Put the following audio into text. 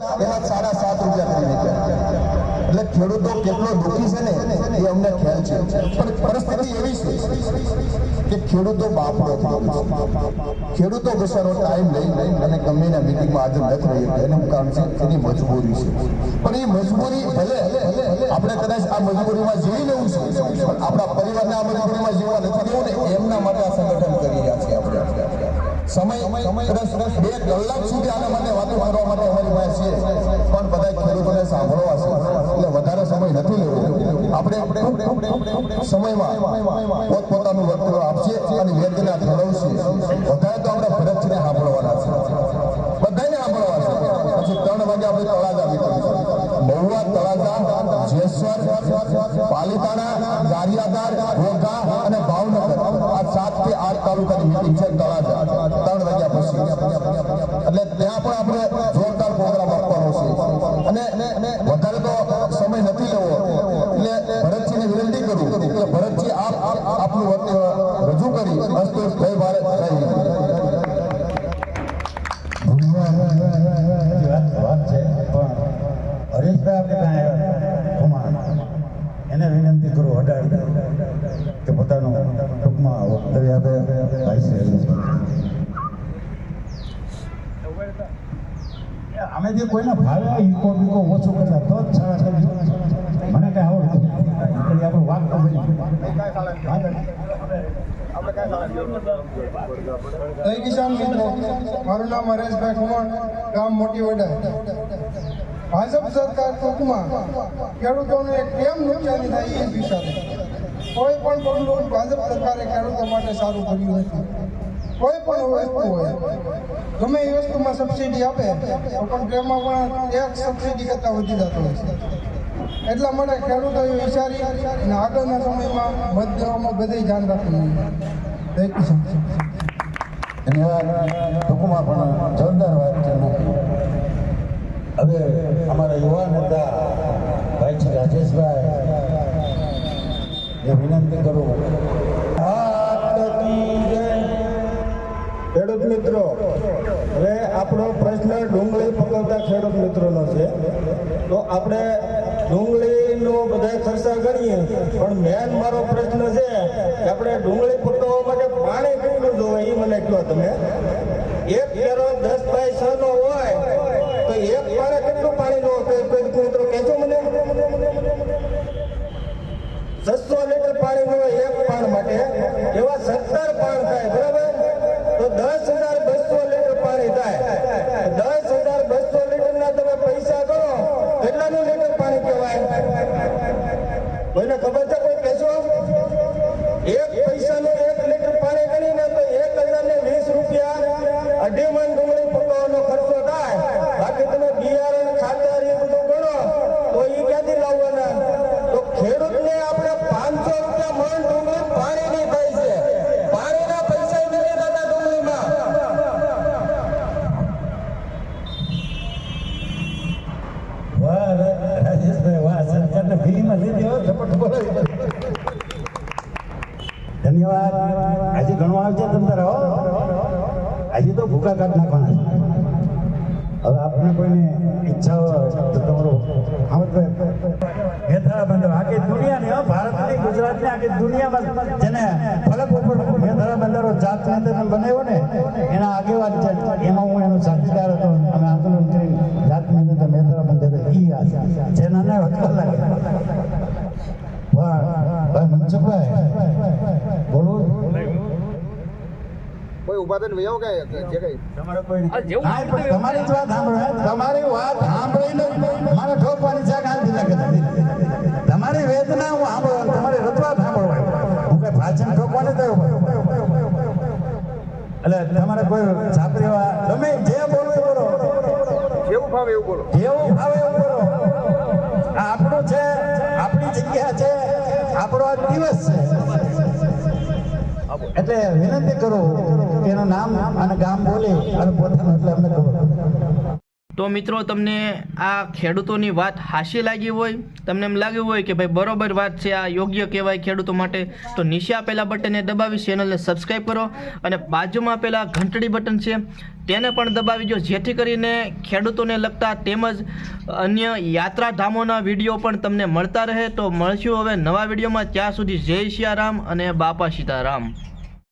એના સાડા સાત રૂપિયા એટલે ખેડૂતો કેટલો દુઃખી છે ને, એ અમને ખ્યાલ છે. પણ પરિસ્થિતિ એવી છે કે ખેડૂતો બાપ ખેડૂતો બિચારો ટાઈમ લઈ લઈ અને ગમેના મિટિંગમાં હાજર નથી રહી એનું કારણ છે એની મજબૂરી છે. પણ એ મજબૂરી ભલે, આપણે કદાચ આ મજબૂરીમાં જીવી લેવું છે, પણ આપણા પરિવારને આ મજબૂરીમાં જીવવા નથી દેવું ને, એમના માટે આ સંગઠન કરી રહ્યા આપણે સમય કદાચ બે કલાક સુધી આના માટે વાતો કરવા માટે અમારી પાસે છે. પણ બધા ખેડૂતોને સાંભળવા છે. એટલે વધારે સમય નથી લેવો. આપણે સમયમાં પોતપોતાનું વક્તવ્ય આપશે અને વેદના ઠરવશે વધારે તો આપણે ભરતને સાંભળવાના છે. બધાને સાંભળવા છે. પછી ત્રણ વાગે આપણે તળાજા મીટિંગ મહુવા તળાજા, જેસર, પાલિતાણા ગારિયાદાર ઘોઘા અને ભાવનગર. આ સાતથી આઠ તાલુકાની મીટિંગ છે તળાજા. એટલે ત્યાં પણ આપણે જોરદાર પ્રોગ્રામ આપવાનો છે. અને વધારે તો સમય નથી લેવો. એટલે ભરતજીને વિનંતી કરું એટલે ભરતજી, આપ આપનું રજૂ કરી અસ્તુ ભારત, જય એને વિનંતી કરું અડાડી કે પોતાનું ટૂંકમાં વક્તવ્ય આપે ભાઈ શ્રી હરીશભાઈ અમે જે કોઈના ભાવે ઇકો બીકો ઓછો કરતા તો જ કરી મને કઈ આવડતું આપણું વાક તો જય કિસાન મિત્રો. મારું નામ હરેશભાઈ કુમાર, ગામ મોટી વડા. ભાજપ સરકાર ટૂંકમાં ખેડૂતોને કેમ નુકસાની થાય એ વિચારે. કોઈ પણ પગલું ભાજપ સરકારે ખેડૂતો માટે સારું કર્યું નથી. કોઈ પણ વસ્તુ હોય, ગમે એ વસ્તુમાં સબસિડી આપે પણ તેમાં પણ એક સબસિડી કરતાં વધી જતો હોય છે. એટલા માટે ખેડૂતોએ વિચારી અને આગળના સમયમાં મત દેવામાં બધે ધ્યાન રાખવું થેન્ક યુ ટૂંકમાં પણ જોરદાર વાત છે. હવે અમારા યુવા નેતા ભાઈ છે રાજેશભાઈ, એ વિનંતી કરું આપણો પ્રશ્ન ડુંગળી પકવતા ખેડૂત મિત્રોનો છે. તો આપણે ડુંગળીનો બધા ખર્ચા કરીએ, પણ મેન મારો પ્રશ્ન છે કે આપણે ડુંગળી પકવવા માટે પાણી કેટલું જોવે એ મને કહો તમે. એક કેરો દસ બાય છ નો હોય, તો એક પાણે કેટલું પાણી નો મિત્રો કહેજો મને. છસો લીટર પાણી નો એક પાણ માટે, એવા સત્તર પાણ થાય કોઈને ખબર છે? સરકારને ફ્રીમાં લીધી હો ઝપટ બોલો ધન્યવાદ. આજે ઘણું આવશે તમે રહો હો. આજે તો ભૂકા કાઢ નાખવાના હવે આપને કોઈને ઈચ્છા હોય તો તમારો મેથાળા બંદર આખી દુનિયાની ભારતની, ગુજરાતની આખી દુનિયામાં જેને ફલક ઉપર મેથાળા બંદરો જાત ચાંદર બનાવ્યો ને, એના આગેવાન છે. એમાં હું એનો સાથીદાર જેના ને હટકા લાગે પણ ભાઈ મનસુખભાઈ બોલો કોઈ ઊભા થઈને વૈયાઓ કે જે કઈ? તમારે કોઈ હા, પણ તમારી જ વાત સાંભળો તમારી વાત સાંભળીને મારે ઠોકવાની છે ગાંધી લાગે તમારી વેદના હું સાંભળવા તમારી રજૂઆત સાંભળવા હું કઈ ભાષણ ઠોકવાની થયો એટલે તમારે કોઈ છાપરી ગમે જે બોલવું બોલો. જેવું ભાવે એવું બોલો. જેવું ભાવે આપણો આ દિવસ છે. એટલે વિનંતી કરું એનું નામ અને ગામ બોલે અને પોતાનું એટલે અમને ખબર તો મિત્રો, તમને આ ખેડૂતોની વાત હાસી લાગી હોય, તમને એમ લાગ્યું હોય કે ભાઈ બરોબર વાત છે, આ યોગ્ય કહેવાય ખેડૂતો માટે, તો નીચે આપેલા બટનને દબાવી ચેનલને સબસ્ક્રાઈબ કરો અને બાજુમાં આપેલા ઘંટડી બટન છે, તેને પણ દબાવી દો જેથી કરીને ખેડૂતોને લગતા તેમજ અન્ય યાત્રાધામોના વીડિયો પણ તમને મળતા રહે. તો મળશું હવે નવા વિડીયોમાં. ત્યાં સુધી જય સિયારામ અને બાપા સીતારામ.